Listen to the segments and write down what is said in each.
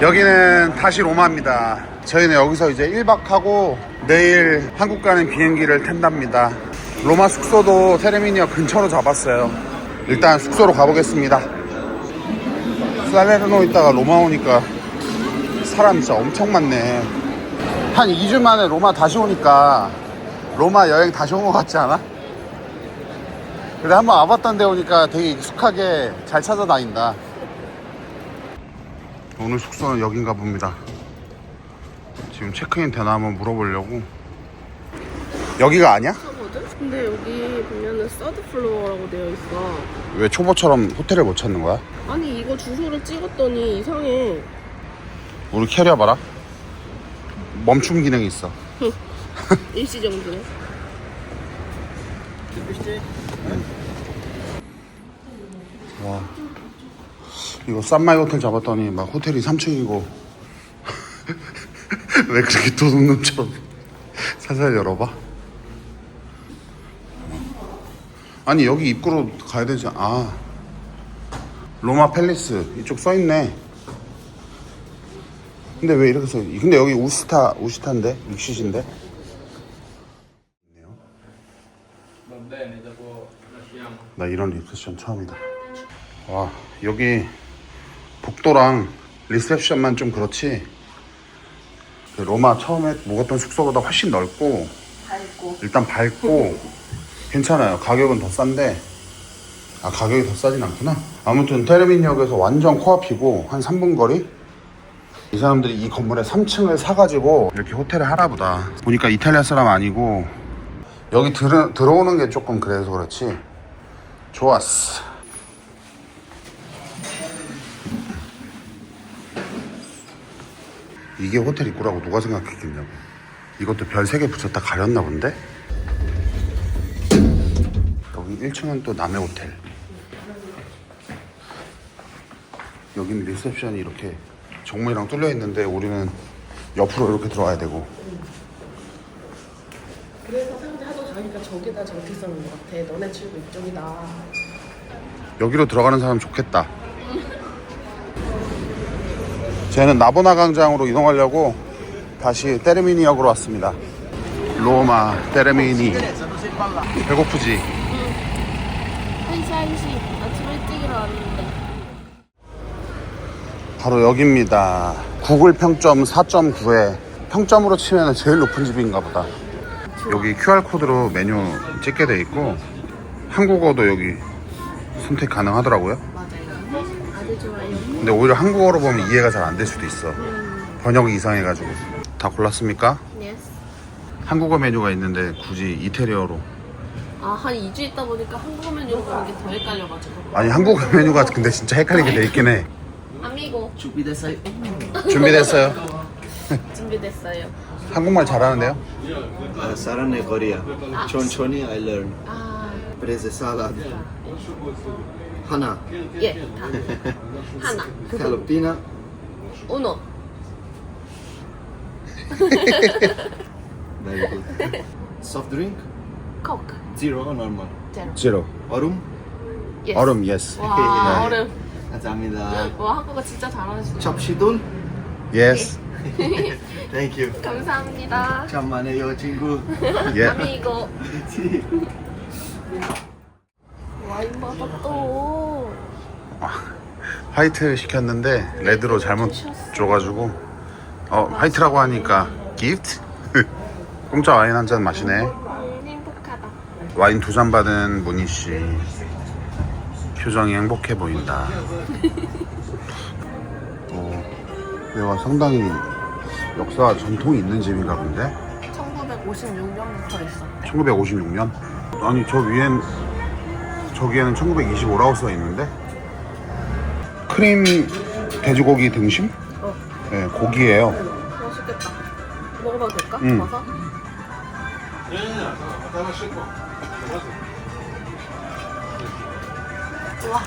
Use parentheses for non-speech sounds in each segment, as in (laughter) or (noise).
여기는 다시 로마입니다. 저희는 여기서 이제 1박하고 내일 한국 가는 비행기를 탄답니다. 로마 숙소도 테르미니어 근처로 잡았어요. 일단 숙소로 가보겠습니다. 살레르노 있다가 로마 오니까 사람 진짜 엄청 많네. 한 2주 만에 로마 다시 오니까 로마 여행 다시 온 것 같지 않아? 근데 한번 와봤던 데 오니까 되게 익숙하게 잘 찾아다닌다. 오늘 숙소는 여긴가 봅니다. 지금 체크인 되나 한번 물어보려고. 여기가 아니야? 근데 여기 보면은 서드 플로어라고 되어 있어. 왜 초보처럼 호텔을 못 찾는 거야? 아니 이거 주소를 찍었더니 이상해. 우리 캐리어 봐라. 멈춤 기능이 있어. (laughs) 일시 정도네. 와. 이거 싼마이 호텔 잡았더니 막 호텔이 3층이고. (laughs) 왜 그렇게 도둑놈처럼 살살 열어봐? 아니 여기 입구로 가야 되지. 아. 로마 팰리스. 이쪽 써있네. 근데 왜 이렇게 써 근데 여기 우스타 우시타인데? 육시신데? 나 이런 리셉션 처음이다. 와 여기 복도랑 리셉션만 좀 그렇지. 그 로마 처음에 묵었던 숙소보다 훨씬 넓고 밝고. 일단 밝고 (laughs) 괜찮아요. 가격은 더 싼데 아 가격이 더 싸진 않구나. 아무튼 테르미니역에서 완전 코앞이고 한 3분 거리? 이 사람들이 이 건물에 3층을 사가지고 이렇게 호텔을 하나 보다. 보니까 이탈리아 사람 아니고 여기 들어, 들어오는 게 조금 그래서 그렇지. 좋았어 이게 호텔 입구라고 누가 생각했겠냐고 이것도 별 3개 붙였다 가렸나 본데? 여기 1층은 또 남의 호텔 여기는 리셉션이 이렇게 정문이랑 뚫려 있는데 우리는 옆으로 이렇게 들어와야 되고 그래서 사람들이 하도 가니까 저기다 저렇게 써는 것 같아. 너네 출구 이쪽이다. 여기로 들어가는 사람 좋겠다. 저희는 나보나 광장으로 이동하려고 다시 테르미니역으로 왔습니다. 로마 테르미니. 배고프지? 한시 한시. 아침 일찍 일어났는데. 바로 여기입니다. 구글 평점 4.9에 평점으로 치면 제일 높은 집인가 보다. 여기 QR코드로 메뉴 찍게 돼 있고 한국어도 여기 선택 가능하더라고요. 근데 오히려 한국어로 보면 이해가 잘 안 될 수도 있어. 번역이 이상해가지고. 다 골랐습니까? 예스. 한국어 메뉴가 있는데 굳이 이태리어로. 아, 한 2주 있다 보니까 한국어 메뉴로 보는 게더 헷갈려가지고. 아니 한국어 메뉴가 근데 진짜 헷갈리게 돼 있긴 해. 아미고, 준비됐어요? 준비됐어요. (laughs) 준비됐어요. 한국말 잘하는데요? Uh, 사랑의 코리아. 천천히 I learn. 아, 프레세 살라드. 하나. 예, 다. 하나. (laughs) 칼로피나. 우노. (laughs) Very good. Soft drink. 코크. Zero or normal. 제로. 지로. 얼음. 예스. 얼음 예스. 와, (laughs) 네. 얼음. 감사합니다. 와, 한국어 진짜 잘하시네. 접시돈. 예스. Thank you. 감사합니다. 잠만해요 친구. 예. 아미고. 와인 먹어 또. 화이트 시켰는데 레드로 잘못 줘가지고 어 화이트라고 하니까 기프트? (laughs) 공짜 와인 한 잔 마시네. 음, 행복하다. 와인 두 잔 받은 문희 씨 표정이 행복해 보인다. (laughs) 어, 여기가 상당히 역사 전통이 있는 집인가 본데. 1956년부터 있었대. 1956년? 아니 저 위엔 저기에는 1925라고 써 있는데 크림 돼지고기 등심? 어. 네 고기예요. 맛있겠다. 먹어봐도 될까? 응. 봐서. 와,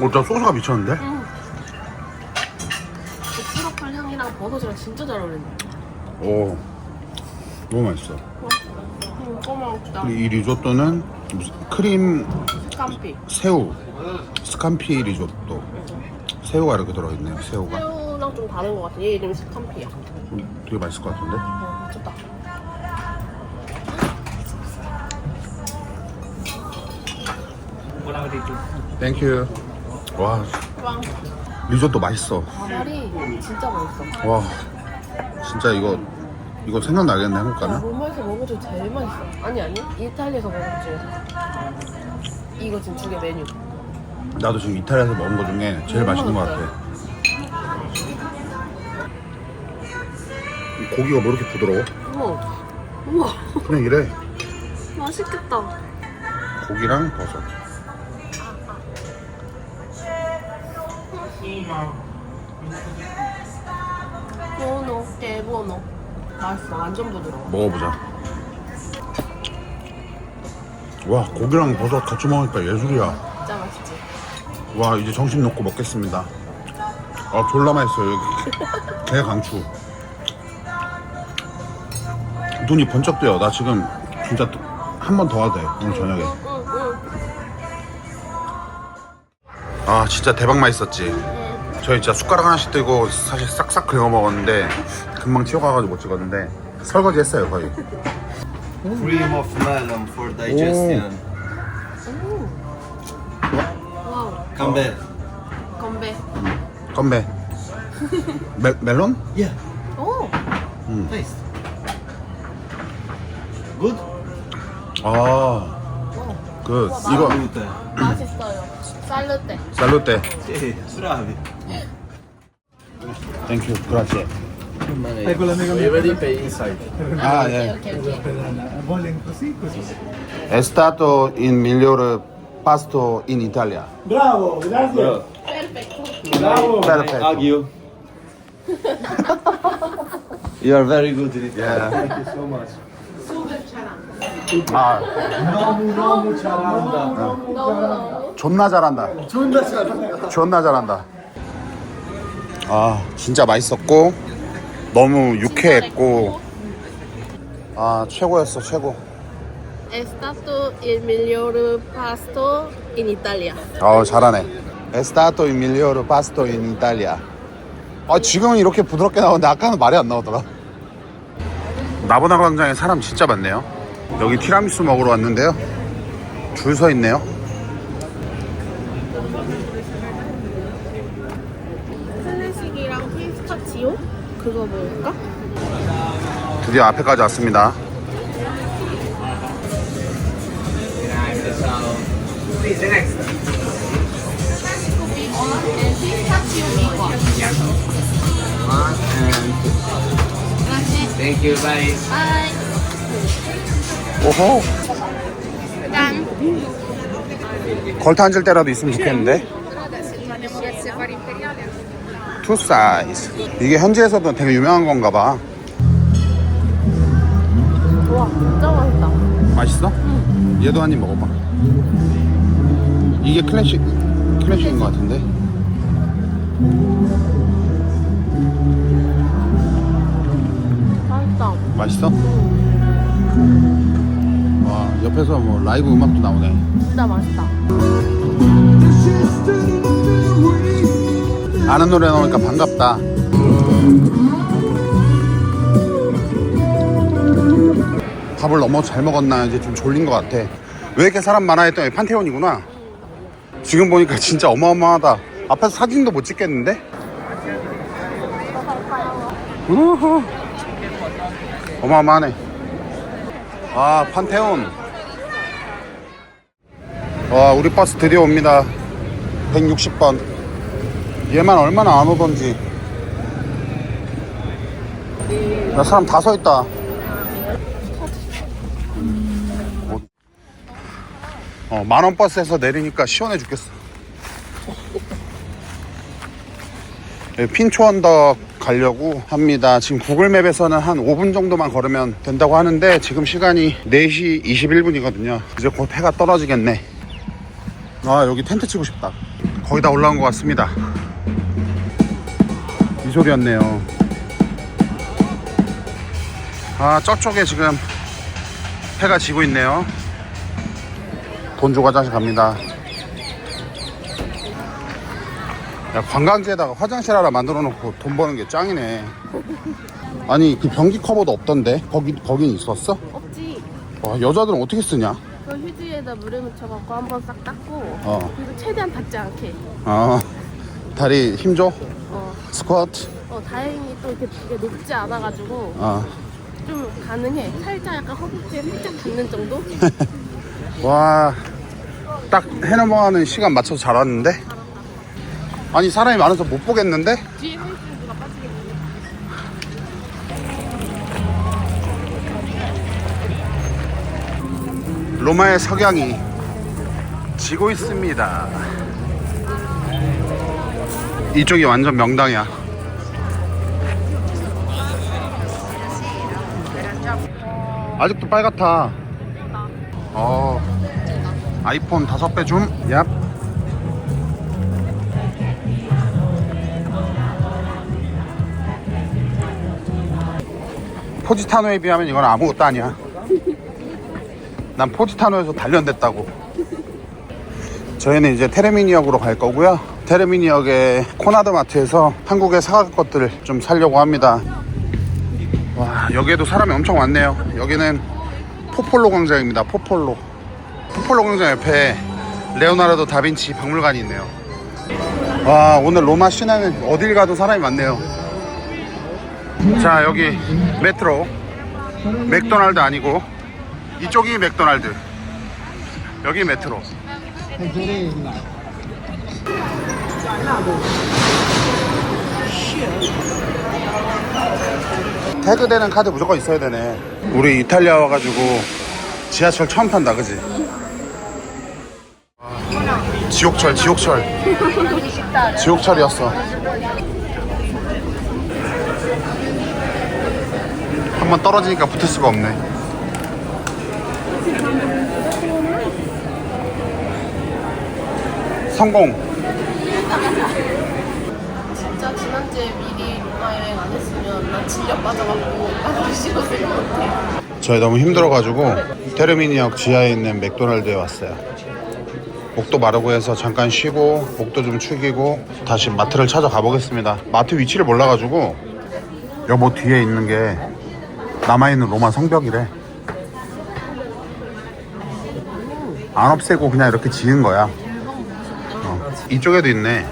어, 나 소스가 미쳤는데? 그 트러플 향이랑 버섯이랑 진짜 잘 어울린다. 오 너무 맛있어. 음, 꼬먹다. 그리고 이 리조또는 크림 스캄피. 새우 스캄피 리조또 새우가 이렇게 들어있네요. 새우가 새우랑 좀 다른 것 같아. 얘 이름이 스캄피야. 음, 되게 맛있을 것 같은데. 어, 미쳤다. 땡큐. 와 빵. 리조또 맛있어. 가발이 진짜 맛있어. 와 진짜 이거 이거 생각나겠네 한국가는. 로마에서 먹은 중 제일 맛있어. 아니 아니. 이탈리아에서 먹은 것 중에서. 이거 지금 두 개 메뉴. 나도 지금 이탈리아에서 먹은 거 중에 제일 맛있는 것 같아. 이 고기가 뭐 이렇게 부드러워? 우와. 우와. 그냥 이래. (laughs) 맛있겠다. 고기랑 버섯. 보노, 대보노. 맛있어. 완전 부드러워. 먹어보자. 와 고기랑 버섯 같이 먹으니까 예술이야. 진짜 맛있지. 와 이제 정신 놓고 먹겠습니다. 아 졸라 맛있어요 여기 (laughs) 게 강추. 눈이 번쩍 뜨여. 나 지금 진짜 한 번 더 와도 돼 오늘 저녁에. 응, 응. 아 진짜 대박 맛있었지. 저희 진짜 숟가락 하나씩 들고 사실 싹싹 긁어 먹었는데 금방 튀어가가지고 못 찍었는데 설거지 했어요 거의. Cream of melon for digestion. 와우. Come back. 건배. 건배. 멜, 멜론? Yeah. 오. Nice. Good? 아, 오. 그 이거 Salute. 맛있어요. 쌀르떼. 살로떼. Sì, bravi. 땡큐. 그라치. 아 예. così, così. È stato il miglior pasto in Italia. Bravo, grazie. 페르펙토. Bravo. Perfetto. Hug you. you are very good in it. Yeah. Thank you so much. 수백 차랑. 아, Nomu, nomu, ciaranda. 너무 너무. 존나 잘한다. Giunta ciaranda. 존나 잘한다. 아, 진짜 맛있었고 너무 유쾌했고 아, 최고였어, 최고. È stato il miglior pasto in Italia. 아, 잘하네. Stato il miglior pasto in Italia. 아, 지금은 이렇게 부드럽게 나오는데 아까는 말이 안 나오더라. 나보나 광장에 사람 진짜 많네요. 여기 티라미수 먹으러 왔는데요. 줄 서 있네요. 드디어 앞에까지 왔습니다. Thank you, bye. 오호. 걸터 앉을 때라도 있으면 좋겠는데. 투 사이즈. 이게 현지에서도 되게 유명한 건가 봐. 와 진짜 맛있다. 맛있어? 얘도 한 입 먹어봐. 이게 클래식, 클래식인 것 같은데. 맛있다. 맛있어? 와, 옆에서 뭐 라이브 음악도 나오네. 진짜 맛있다. 아는 노래 나오니까 반갑다. 밥을 너무 잘 먹었나 이제 좀 졸린 것 같아. 왜 이렇게 사람 많아 했더니 판테온이구나. 지금 보니까 진짜 어마어마하다. 앞에서 사진도 못 찍겠는데? 우후. 어마어마하네. 아, 판테온. 와, 우리 버스 드디어 옵니다. 160번. 얘만 얼마나 안 오던지. 야, 사람 다 서 있다. 어, 만원 버스에서 내리니까 시원해 죽겠어. 예, 핀초 언덕 가려고 합니다. 지금 구글맵에서는 한 5분 정도만 걸으면 된다고 하는데 지금 시간이 4시 21분이거든요. 이제 곧 해가 떨어지겠네. 아, 여기 텐트 치고 싶다. 거의 다 올라온 것 같습니다. 이 소리였네요. 아, 저쪽에 지금 해가 지고 있네요. 돈 주고 화장실 갑니다. 야 관광지에다가 화장실 하나 만들어 놓고 돈 버는 게 짱이네 아니 그 변기 커버도 없던데 거기 거긴 있었어? 없지. 와 여자들은 어떻게 쓰냐? 그 휴지에다 물에 묻혀갖고 한번 싹 닦고 어. 그리고 최대한 닿지 않게. 어 다리 힘줘 어. 스쿼트 어 다행히 또 이렇게 높지 않아가지고 어. 좀 가능해. 살짝 약간 허벅지에 살짝 닿는 정도? (laughs) 와 딱 해넘어가는 시간 맞춰서 잘 왔는데? 아니 사람이 많아서 못 보겠는데. 로마의 석양이 지고 있습니다. 이쪽이 완전 명당이야. 아직도 빨갛다. 어 아이폰 다섯 배 줌? 얍. 포지타노에 비하면 이건 아무것도 아니야. 난 포지타노에서 단련됐다고. 저희는 이제 테레미니역으로 갈 거고요. 테레미니역의 코나드 마트에서 한국의 사갈 것들을 좀 사려고 합니다. 와 여기에도 사람이 엄청 많네요. 여기는 포폴로 광장입니다. 포폴로 포폴로 광장 옆에 레오나르도 다빈치 박물관이 있네요. 와 오늘 로마 시내는 어딜 가도 사람이 많네요. 자 여기 메트로. 맥도날드 아니고 이쪽이 맥도날드. 여기 메트로. 태그되는 카드 무조건 있어야 되네. 우리 이탈리아 와가지고 지하철 처음 탄다 그지? 아, 지옥철 지옥철 지옥철이었어 한 번 떨어지니까 붙을 수가 없네 성공 진짜 지난주에 미리 로마 여행 안 했으면 난 진짜 빠져갖고 빠지기 싫었을 것 같아. 저희 너무 힘들어가지고 테르미니역 지하에 있는 맥도날드에 왔어요. 목도 마르고 해서 잠깐 쉬고 목도 좀 축이고 다시 마트를 찾아가 보겠습니다. 마트 위치를 몰라가지고 여보 뒤에 있는 게 남아있는 로마 성벽이래. 안 없애고 그냥 이렇게 지은 거야. 어, 이쪽에도 있네.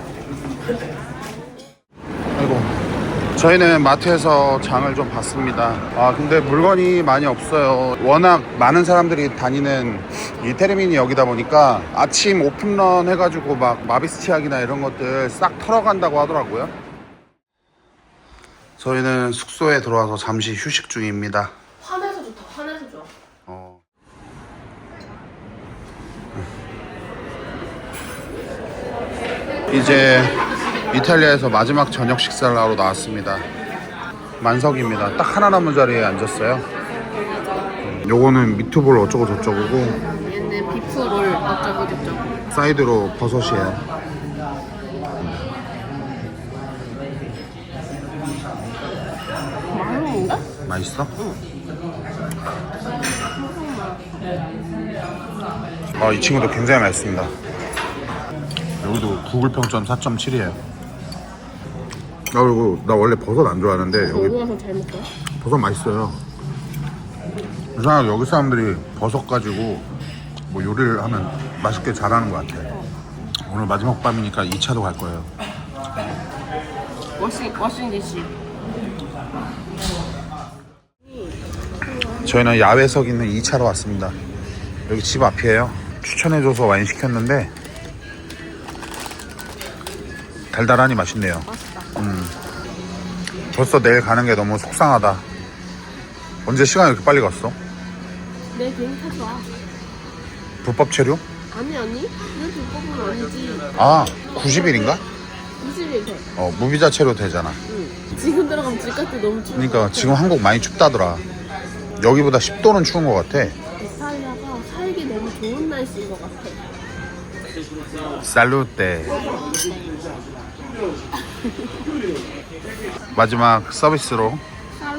저희는 마트에서 장을 좀 봤습니다. 아, 근데 물건이 많이 없어요. 워낙 많은 사람들이 다니는 이 테르미니 여기다 보니까 아침 오픈런 해가지고 막 마비스 치약이나 이런 것들 싹 털어간다고 하더라고요. 저희는 숙소에 들어와서 잠시 휴식 중입니다. 화내서 좋다. 화내서 좋아. 어. 이제 이탈리아에서 마지막 저녁 식사를 하러 나왔습니다. 만석입니다. 딱 하나 남은 자리에 앉았어요. 음, 요거는 미트볼 어쩌고 저쩌고고 얘는 비프롤 어쩌고 저쩌고. 사이드로 버섯이에요. 맛있는데? 맛있어? 아, 이 친구도 굉장히 맛있습니다. 여기도 구글 평점 4.7이에요. 아, 그리고 나 원래 버섯 안 좋아하는데 여기 여기 와서 잘 먹어요? 버섯 맛있어요. 이상하게 여기 사람들이 버섯 가지고 뭐 요리를 하면 맛있게 잘하는 것 같아. 오늘 마지막 밤이니까 2차도 갈 거예요. 워싱, 워싱 디시. 저희는 야외석 있는 2차로 왔습니다. 여기 집 앞이에요. 추천해줘서 와인 시켰는데 달달하니 맛있네요. 음. 벌써 내일 가는 게 너무 속상하다. 언제 시간이 이렇게 빨리 갔어? 내 개인 타좋아 불법 체류? 아니, 아니. 이런 불법은 아니지. 아, 90일인가? 20일 돼. 어, 무비자 체류 되잖아. 응. 지금 들어가면 같아. 너무 추워. 그러니까 지금 한국 많이 춥다더라. 여기보다 10도는 추운 것 같아. 이탈리아가 살기 너무 좋은 날씨인 것 같아. 살루테. (laughs) 마지막 서비스로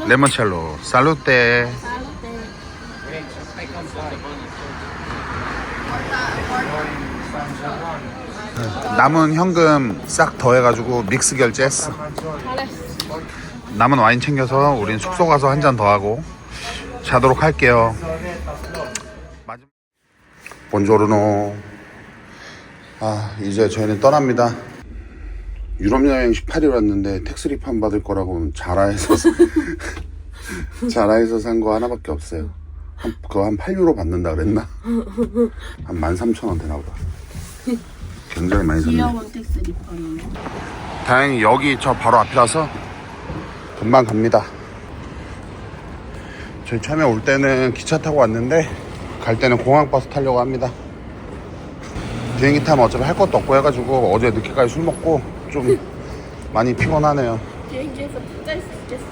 레몬첼로 살루테. 남은 현금 싹 더해가지고 믹스 결제했어. 남은 와인 챙겨서 우린 숙소 가서 한 잔 더 하고 자도록 할게요. 본조르노. 아 이제 저희는 떠납니다. 유럽 여행 18일 왔는데 텍스 리판 받을 거라고 자라에서 (laughs) 자라에서 산 거 하나밖에 없어요. 한, 그거 한 8유로 받는다 그랬나? (laughs) 한 13,000원 되나 보다. 굉장히 많이 샀네. 텍스 리펀. 다행히 여기 저 바로 앞이라서 금방 갑니다. 저희 처음에 올 때는 기차 타고 왔는데 갈 때는 공항버스 타려고 합니다. 비행기 타면 어차피 할 것도 없고 해가지고 어제 늦게까지 술 먹고 좀 많이 피곤하네요. 비행기에서 푹잘 수 있겠어.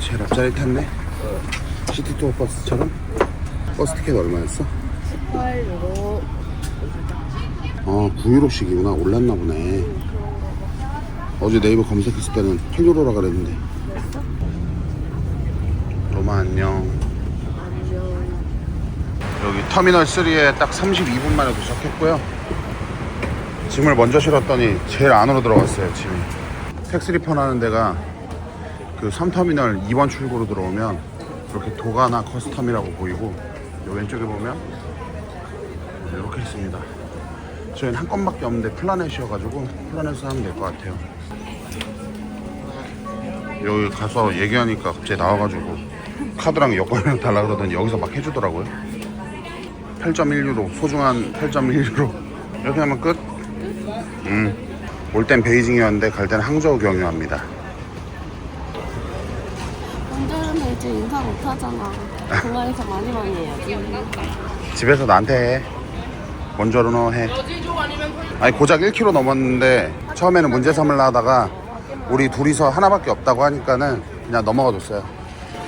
제일 앞자리 탔네. 시티투어 버스처럼. 버스 티켓 얼마였어? 18유로. 아 9유로씩이구나 올랐나 보네. 어제 네이버 검색했을 때는 8유로라 그랬는데. 로마 안녕. 여기 터미널 3에 딱 32분 만에 도착했고요. 짐을 먼저 실었더니 제일 안으로 들어갔어요, 짐이. 택스리펀 하는 데가 그 3터미널 2번 출구로 들어오면 이렇게 도가나 커스텀이라고 보이고 요 왼쪽에 보면 이렇게 있습니다. 저희는 한 건밖에 없는데 플라넷이어가지고 플라넷을 하면 될 것 같아요. 여기 가서 얘기하니까 갑자기 나와가지고 카드랑 여권이랑 달라 그러더니 여기서 막 해주더라고요. 8.1유로 소중한 8.1유로 이렇게 하면 끝. 음. 올땐 베이징이었는데 갈 때는 항저우 경유합니다. 혼자는 이제 인사 못 하잖아. 동아리에서 많이 많이 해야지. 집에서 나한테 해. 먼저로 해. 아니 고작 1kg 넘었는데 처음에는 문제 삼으려 하다가 우리 둘이서 하나밖에 없다고 하니까는 그냥 넘어가 줬어요.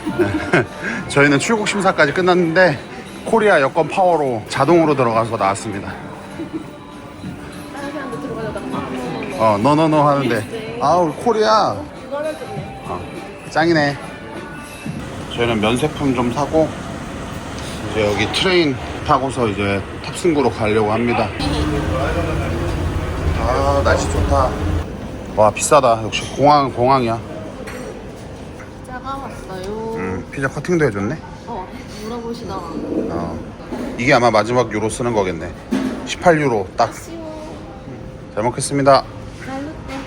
(laughs) 저희는 출국 심사까지 끝났는데 코리아 여권 파워로 자동으로 들어가서 나왔습니다. 어, 너너너 하는데 아 우리 코리아 어, 짱이네. 저희는 면세품 좀 사고 이제 여기 트레인 타고서 이제 탑승구로 가려고 합니다. 아 날씨 좋다. 와 비싸다. 역시 공항 공항이야. 짜가 왔어요. 음, 피자 커팅도 해줬네. 어, 물어보시다가. 어. 이게 아마 마지막 유로 쓰는 거겠네. 18유로 딱. 쉬워. 잘 먹겠습니다. 날롯대.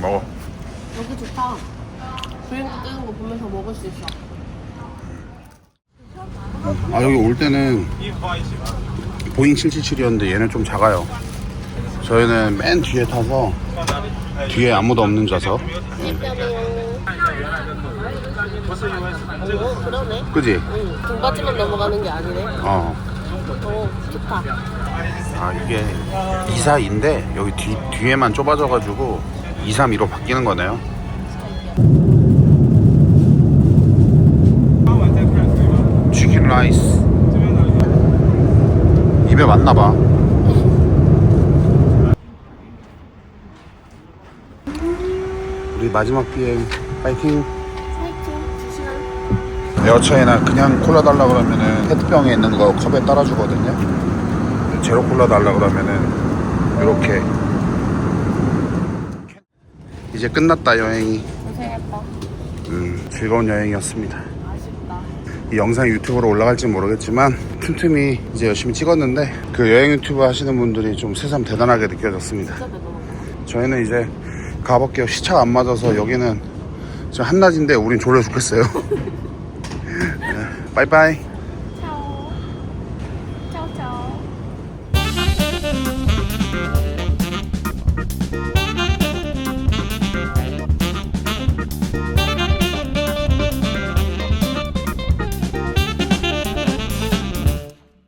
먹어. 여기 좋다. 비행기 뜨는 거 보면서 먹을 수 있어. 아 여기 올 때는 보잉 777이었는데 얘는 좀 작아요. 저희는 맨 뒤에 타서 뒤에 아무도 없는 좌석. 어, 그러네. 그지? 응, 등받이만 넘어가는 게 아니네. 어. 어, 좋다. 아 이게 2, 4인데 여기 뒤, 뒤에만 좁아져가지고 2, 3, 2로 바뀌는 거네요. 라이스. 입에 맞나봐. 우리 마지막 비행 파이팅. 화이팅. 2시간. 에어차이나 그냥 콜라 달라 그러면은 페트병에 있는 거 컵에 따라 주거든요. 제로 콜라 달라 그러면은 이렇게 이제 끝났다 여행이. 고생했다. 음, 즐거운 여행이었습니다. 영상이 유튜브로 올라갈지 모르겠지만 틈틈이 이제 열심히 찍었는데 그 여행 유튜브 하시는 분들이 좀 새삼 대단하게 느껴졌습니다. 저희는 이제 가볼게요. 시차가 안 맞아서 여기는 지금 한낮인데 우린 졸려 죽겠어요. (laughs) 네, 빠이빠이.